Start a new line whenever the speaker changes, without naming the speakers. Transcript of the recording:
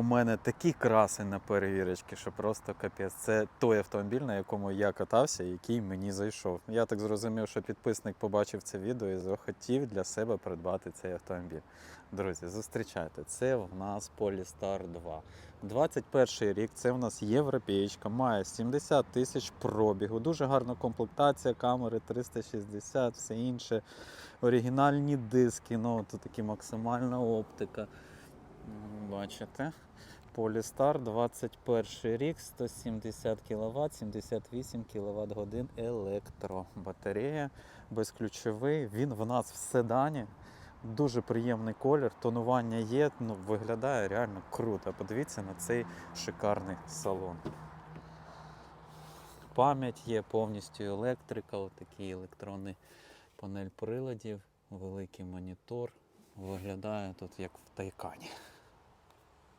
у мене такі краси на перевірочці, що просто капець. Це той автомобіль, на якому я катався, який мені зайшов. Я так зрозумів, що підписник побачив це відео і захотів для себе придбати цей автомобіль. Друзі, зустрічайте. Це в нас Polestar 2. 21 рік, це в нас європеєчка, має 70 тисяч пробігу, дуже гарна комплектація, камери 360, все інше. Оригінальні диски, ну тут такі максимальна оптика. Бачите? Polestar 21 рік, 170 кВт, 78 кВт годин електро. Батарея безключовий. Він в нас в седані. Дуже приємний колір, тонування є, ну, виглядає реально круто. Подивіться на цей шикарний салон. Пам'ять є повністю електрика, отакий електронний панель приладів, великий монітор. Виглядає тут як в тайкані.